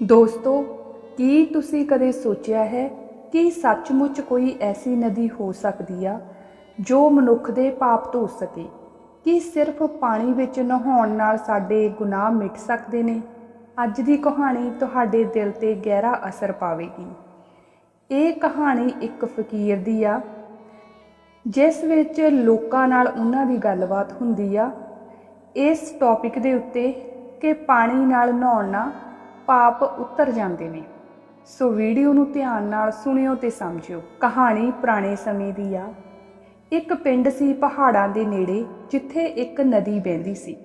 ਦੋਸਤੋ, ਕੀ ਤੁਸੀਂ ਕਦੇ ਸੋਚਿਆ ਹੈ ਕਿ ਸੱਚਮੁੱਚ ਕੋਈ ਐਸੀ ਨਦੀ ਹੋ ਸਕਦੀ ਆ ਜੋ ਮਨੁੱਖ ਦੇ ਪਾਪ ਧੋ ਸਕੇ? ਕੀ ਸਿਰਫ ਪਾਣੀ ਵਿੱਚ ਨਹਾਉਣ ਨਾਲ ਸਾਡੇ ਗੁਨਾਹ ਮਿਟ ਸਕਦੇ ਨੇ? ਅੱਜ ਦੀ ਕਹਾਣੀ ਤੁਹਾਡੇ ਦਿਲ ਤੇ ਗਹਿਰਾ ਅਸਰ ਪਾਵੇਗੀ। ਇਹ ਕਹਾਣੀ ਇੱਕ ਫਕੀਰ ਦੀ ਆ, ਜਿਸ ਵਿੱਚ ਲੋਕਾਂ ਨਾਲ ਉਹਨਾਂ ਦੀ ਗੱਲਬਾਤ ਹੁੰਦੀ ਆ। ਇਸ ਟੌਪਿਕ ਦੇ ਉੱਤੇ ਕਿ ਪਾਣੀ ਨਾਲ ਨਹਾਉਣ ਨਾਲ ਪਾਪ ਉਤਰ ਜਾਂਦੇ ਨੇ। ਸੋ ਵੀਡੀਓ ਨੂੰ ਧਿਆਨ ਨਾਲ ਸੁਣਿਓ ਤੇ ਸਮਝਿਓ। ਕਹਾਣੀ ਪੁਰਾਣੇ ਸਮੇਂ ਦੀ ਆ। ਇੱਕ ਪਿੰਡ ਸੀ ਪਹਾੜਾਂ ਦੇ ਨੇੜੇ, ਜਿੱਥੇ ਇੱਕ ਨਦੀ ਵਹਿੰਦੀ ਸੀ।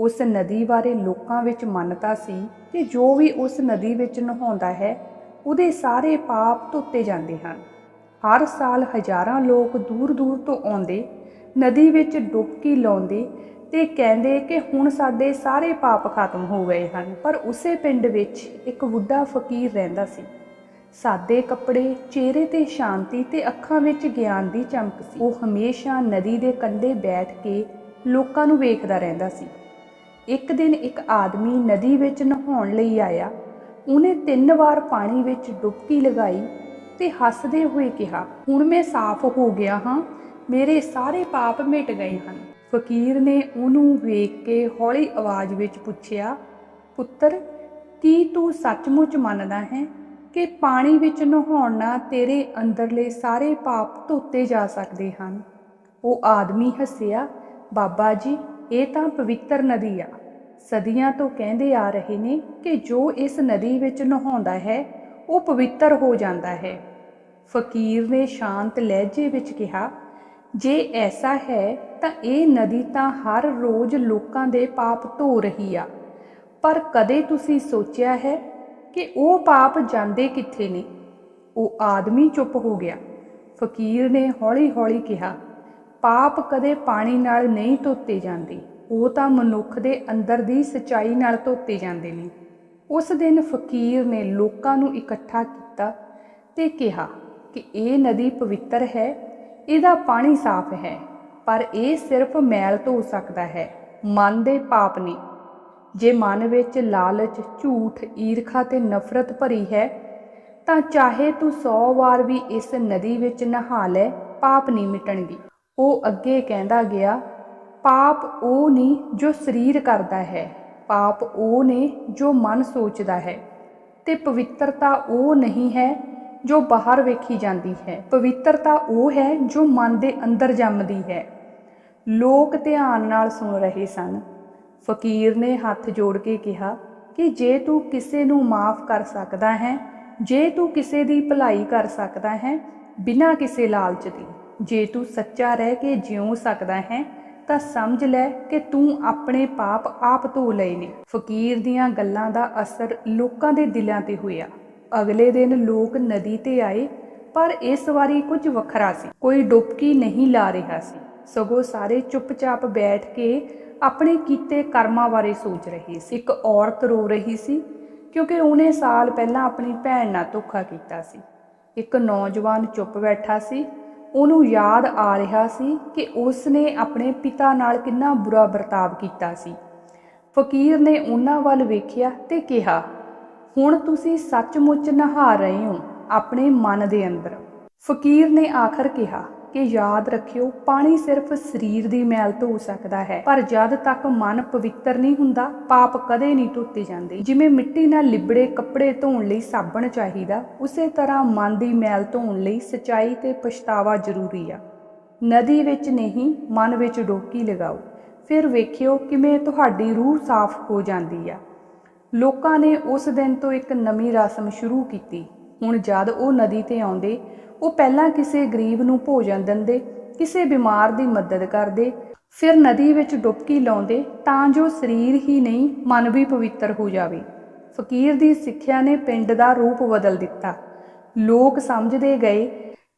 ਉਸ ਨਦੀ ਬਾਰੇ ਲੋਕਾਂ ਵਿੱਚ ਮੰਨਤਾ ਸੀ ਕਿ ਜੋ ਵੀ ਉਸ ਨਦੀ ਵਿੱਚ ਨਹਾਉਂਦਾ ਹੈ, ਉਹਦੇ ਸਾਰੇ ਪਾਪ ਧੋਤੇ ਜਾਂਦੇ ਹਨ। ਹਰ ਸਾਲ ਹਜ਼ਾਰਾਂ ਲੋਕ ਦੂਰ-ਦੂਰ ਤੋਂ ਆਉਂਦੇ ਨਦੀ ਵਿੱਚ ਡੁਬਕੀ ਲਾਉਂਦੇ ਤੇ ਕਹਿੰਦੇ ਕਿ ਹੁਣ ਸਾਡੇ ਸਾਰੇ ਪਾਪ ਖਤਮ ਹੋ ਗਏ ਹਨ, ਪਰ ਉਸੇ ਪਿੰਡ ਵਿੱਚ ਇੱਕ ਬੁੱਢਾ ਫਕੀਰ ਰਹਿੰਦਾ ਸੀ। ਸਾਦੇ ਕੱਪੜੇ, ਚਿਹਰੇ ਤੇ ਸ਼ਾਂਤੀ ਤੇ ਅੱਖਾਂ ਵਿੱਚ ਗਿਆਨ ਦੀ ਚਮਕ ਸੀ। ਉਹ ਹਮੇਸ਼ਾ ਨਦੀ ਦੇ ਕੰਢੇ ਬੈਠ ਕੇ ਲੋਕਾਂ ਨੂੰ ਵੇਖਦਾ ਰਹਿੰਦਾ ਸੀ। ਇੱਕ ਦਿਨ ਇੱਕ ਆਦਮੀ ਨਦੀ ਵਿੱਚ ਨਹਾਉਣ ਲਈ ਆਇਆ। ਉਹਨੇ ਤਿੰਨ ਵਾਰ ਪਾਣੀ ਵਿੱਚ ਡੁਬਕੀ ਲਗਾਈ ਤੇ ਹੱਸਦੇ ਹੋਏ ਕਿਹਾ, ਹੁਣ ਮੈਂ ਸਾਫ਼ ਹੋ ਗਿਆ ਹਾਂ ਮੇਰੇ ਸਾਰੇ ਪਾਪ ਮਿਟ ਗਏ ਹਨ। ਫਕੀਰ ਨੇ ਉਹਨੂੰ ਵੇਖ ਕੇ ਹੌਲੀ ਆਵਾਜ਼ ਵਿੱਚ ਪੁੱਛਿਆ, ਪੁੱਤਰ, ਕੀ ਤੂੰ ਸੱਚਮੁੱਚ ਮੰਨਦਾ ਹੈ ਕਿ ਪਾਣੀ ਵਿੱਚ ਨਹਾਉਣ ਨਾਲ ਤੇਰੇ ਅੰਦਰਲੇ ਸਾਰੇ ਪਾਪ ਧੋਤੇ ਜਾ ਸਕਦੇ ਹਨ? ਉਹ ਆਦਮੀ ਹੱਸਿਆ, ਬਾਬਾ ਜੀ, ਇਹ ਤਾਂ ਪਵਿੱਤਰ ਨਦੀ ਆ। ਸਦੀਆਂ ਤੋਂ ਕਹਿੰਦੇ ਆ ਰਹੇ ਨੇ ਕਿ ਜੋ ਇਸ ਨਦੀ ਵਿੱਚ ਨਹਾਉਂਦਾ ਹੈ, ਉਹ ਪਵਿੱਤਰ ਹੋ ਜਾਂਦਾ ਹੈ। ਫਕੀਰ ਨੇ ਸ਼ਾਂਤ ਲਹਿਜੇ ਵਿੱਚ ਕਿਹਾ ਜੇ ਐਸਾ ਹੈ ਤਾਂ ਇਹ ਨਦੀ ਤਾਂ ਹਰ ਰੋਜ਼ ਲੋਕਾਂ ਦੇ ਪਾਪ ਧੋ ਰਹੀ ਆ। ਪਰ ਕਦੇ ਤੁਸੀਂ ਸੋਚਿਆ ਹੈ ਕਿ ਉਹ ਪਾਪ ਜਾਂਦੇ ਕਿੱਥੇ ਨੇ? ਉਹ ਆਦਮੀ ਚੁੱਪ ਹੋ ਗਿਆ। ਫਕੀਰ ਨੇ ਹੌਲੀ-ਹੌਲੀ ਕਿਹਾ, ਪਾਪ ਕਦੇ ਪਾਣੀ ਨਾਲ ਨਹੀਂ ਧੋਤੇ ਜਾਂਦੇ। ਉਹ ਤਾਂ ਮਨੁੱਖ ਦੇ ਅੰਦਰ ਦੀ ਸਚਾਈ ਨਾਲ ਧੋਤੇ ਜਾਂਦੇ ਨੇ। ਉਸ ਦਿਨ ਫਕੀਰ ਨੇ ਲੋਕਾਂ ਨੂੰ ਇਕੱਠਾ ਕੀਤਾ ਤੇ ਕਿਹਾ ਕਿ ਇਹ ਨਦੀ ਪਵਿੱਤਰ ਹੈ ਇਹਦਾ ਪਾਣੀ ਸਾਫ਼ ਹੈ, ਪਰ ਇਹ ਸਿਰਫ ਮੈਲ ਧੋ ਸਕਦਾ ਹੈ, ਮਨ ਦੇ ਪਾਪ ਨਹੀਂ ਜੇ ਮਨ ਵਿੱਚ ਲਾਲਚ, ਝੂਠ, ਈਰਖਾ ਤੇ ਨਫ਼ਰਤ ਭਰੀ ਹੈ, ਤਾਂ ਚਾਹੇ ਤੂੰ 100 ਵਾਰ ਵੀ ਇਸ ਨਦੀ ਵਿੱਚ ਨਹਾ ਲੈ, ਪਾਪ ਨਹੀਂ ਮਿਟਣਗੇ। ਉਹ ਅੱਗੇ ਕਹਿੰਦਾ ਗਿਆ, ਪਾਪ ਉਹ ਨਹੀਂ ਜੋ ਸਰੀਰ ਕਰਦਾ ਹੈ, ਪਾਪ ਉਹ ਨੇ ਜੋ ਮਨ ਸੋਚਦਾ ਹੈ, ਤੇ ਪਵਿੱਤਰਤਾ ਉਹ ਨਹੀਂ ਹੈ ਜੋ ਬਾਹਰ ਵੇਖੀ ਜਾਂਦੀ ਹੈ। ਪਵਿੱਤਰਤਾ ਉਹ ਹੈ ਜੋ ਮਨ ਦੇ ਅੰਦਰ ਜੰਮਦੀ ਹੈ। ਲੋਕ ਧਿਆਨ ਨਾਲ ਸੁਣ ਰਹੇ ਸਨ। ਫਕੀਰ ਨੇ ਹੱਥ ਜੋੜ ਕੇ ਕਿਹਾ ਕਿ ਜੇ ਤੂੰ ਕਿਸੇ ਨੂੰ ਮਾਫ ਕਰ ਸਕਦਾ ਹੈ, ਜੇ ਤੂੰ ਕਿਸੇ ਦੀ ਭਲਾਈ ਕਰ ਸਕਦਾ ਹੈ, ਬਿਨਾਂ ਕਿਸੇ ਲਾਲਚ ਦੇ, ਜੇ ਤੂੰ ਸੱਚਾ ਰਹਿ ਕੇ ਜਿਉ ਸਕਦਾ ਹੈ, ਤਾਂ ਸਮਝ ਲੈ ਕਿ ਤੂੰ ਆਪਣੇ ਪਾਪ ਆਪ ਧੋ ਲਏ ਨੇ। ਫਕੀਰ ਦੀਆਂ ਗੱਲਾਂ ਦਾ ਅਸਰ ਲੋਕਾਂ ਦੇ ਦਿਲਾਂ ਤੇ ਹੋਇਆ। ਅਗਲੇ ਦਿਨ ਲੋਕ ਨਦੀ ਤੇ ਆਏ, ਪਰ ਇਸ ਵਾਰੀ ਕੁਝ ਵੱਖਰਾ ਸੀ। ਕੋਈ ਡੁਬਕੀ ਨਹੀਂ ਲਾ ਰਿਹਾ ਸੀ। ਸਗੋਂ ਸਾਰੇ ਚੁੱਪਚਾਪ ਬੈਠ ਕੇ ਆਪਣੇ ਕੀਤੇ ਕਰਮਾਂ ਬਾਰੇ ਸੋਚ ਰਹੇ ਸੀ। ਇੱਕ ਔਰਤ ਰੋ ਰਹੀ ਸੀ, ਕਿਉਂਕਿ ਉਹਨੇ ਸਾਲ ਪਹਿਲਾਂ ਆਪਣੀ ਭੈਣ ਨਾਲ ਧੋਖਾ ਕੀਤਾ ਸੀ। ਇੱਕ ਨੌਜਵਾਨ ਚੁੱਪ ਬੈਠਾ ਸੀ। ਉਹਨੂੰ ਯਾਦ ਆ ਰਿਹਾ ਸੀ ਕਿ ਉਸਨੇ ਆਪਣੇ ਪਿਤਾ ਨਾਲ ਕਿੰਨਾ ਬੁਰਾ ਵਰਤਾਵ ਕੀਤਾ ਸੀ। ਫਕੀਰ ਨੇ ਉਹਨਾਂ ਵੱਲ ਵੇਖਿਆ ਤੇ ਕਿਹਾ ਹੁਣ ਤੁਸੀਂ ਸੱਚਮੁੱਚ ਨਹਾ ਰਹੇ ਹੋ ਆਪਣੇ ਮਨ ਦੇ ਅੰਦਰ। ਫਕੀਰ ਨੇ ਆਖਰ ਕਿਹਾ ਕਿ ਯਾਦ ਰੱਖਿਓ, ਪਾਣੀ ਸਿਰਫ ਸਰੀਰ ਦੀ ਮੈਲ ਧੋ ਸਕਦਾ ਹੈ, ਪਰ ਜਦ ਤੱਕ ਮਨ ਪਵਿੱਤਰ ਨਹੀਂ ਹੁੰਦਾ, ਪਾਪ ਕਦੇ ਨਹੀਂ ਧੋਤੇ ਜਾਂਦੇ। ਜਿਵੇਂ ਮਿੱਟੀ ਨਾਲ ਲਿਬੜੇ ਕੱਪੜੇ ਧੋਣ ਲਈ ਸਾਬਣ ਚਾਹੀਦਾ, ਉਸੇ ਤਰ੍ਹਾਂ ਮਨ ਦੀ ਮੈਲ ਧੋਣ ਲਈ ਸਚਾਈ ਤੇ ਪਛਤਾਵਾ ਜ਼ਰੂਰੀ ਆ। ਨਦੀ ਵਿੱਚ ਨਹੀਂ, ਮਨ ਵਿੱਚ ਡੋਕੀ ਲਗਾਓ। ਫਿਰ ਵੇਖਿਓ ਕਿਵੇਂ ਤੁਹਾਡੀ ਰੂਹ ਸਾਫ਼ ਹੋ ਜਾਂਦੀ ਆ। ਲੋਕਾਂ ਨੇ ਉਸ ਦਿਨ ਤੋਂ ਇੱਕ ਨਵੀਂ ਰਸਮ ਸ਼ੁਰੂ ਕੀਤੀ। ਹੁਣ ਜਦ ਉਹ ਨਦੀ ਤੇ ਆਉਂਦੇ, ਉਹ ਪਹਿਲਾਂ ਕਿਸੇ ਗਰੀਬ ਨੂੰ ਭੋਜਨ ਦਿੰਦੇ, ਕਿਸੇ ਬਿਮਾਰ ਦੀ ਮਦਦ ਕਰਦੇ, ਫਿਰ ਨਦੀ ਵਿੱਚ ਡੁਬਕੀ ਲਾਉਂਦੇ ਤਾਂ ਜੋ ਸਰੀਰ ਹੀ ਨਹੀਂ, ਮਨ ਵੀ ਪਵਿੱਤਰ ਹੋ ਜਾਵੇ। ਫਕੀਰ ਦੀ ਸਿੱਖਿਆ ਨੇ ਪਿੰਡ ਦਾ ਰੂਪ ਬਦਲ ਦਿੱਤਾ। ਲੋਕ ਸਮਝਦੇ ਗਏ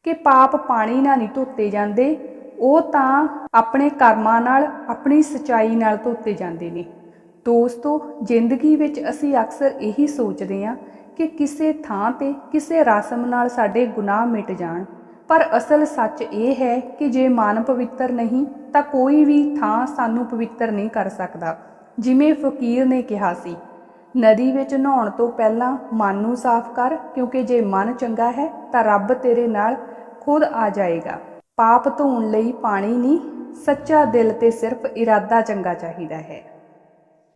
ਕਿ ਪਾਪ ਪਾਣੀ ਨਾਲ ਨਹੀਂ ਧੋਤੇ ਜਾਂਦੇ, ਉਹ ਤਾਂ ਆਪਣੇ ਕਰਮਾਂ ਨਾਲ, ਆਪਣੀ ਸਚਾਈ ਨਾਲ ਧੋਤੇ ਜਾਂਦੇ ਨੇ। ਦੋਸਤੋ, ਜ਼ਿੰਦਗੀ ਵਿੱਚ ਅਸੀਂ ਅਕਸਰ ਇਹੀ ਸੋਚਦੇ ਹਾਂ ਕਿ ਕਿਸੇ ਥਾਂ ਤੇ ਕਿਸੇ ਰਸਮ ਨਾਲ ਸਾਡੇ ਗੁਨਾਹ ਮਿਟ ਜਾਣ। ਪਰ ਅਸਲ ਸੱਚ ਇਹ ਹੈ ਕਿ ਜੇ ਮਨ ਪਵਿੱਤਰ ਨਹੀਂ, ਤਾਂ ਕੋਈ ਵੀ ਥਾਂ ਸਾਨੂੰ ਪਵਿੱਤਰ ਨਹੀਂ ਕਰ ਸਕਦਾ। ਜਿਵੇਂ ਫਕੀਰ ਨੇ ਕਿਹਾ ਸੀ, ਨਦੀ ਵਿੱਚ ਨਹਾਉਣ ਤੋਂ ਪਹਿਲਾਂ ਮਨ ਨੂੰ ਸਾਫ਼ ਕਰ, ਕਿਉਂਕਿ ਜੇ ਮਨ ਚੰਗਾ ਹੈ, ਤਾਂ ਰੱਬ ਤੇਰੇ ਨਾਲ ਖੁਦ ਆ ਜਾਏਗਾ। ਪਾਪ ਧੋਣ ਲਈ ਪਾਣੀ ਨਹੀਂ, ਸੱਚਾ ਦਿਲ ਤੇ ਸਿਰਫ ਇਰਾਦਾ ਚੰਗਾ ਚਾਹੀਦਾ ਹੈ।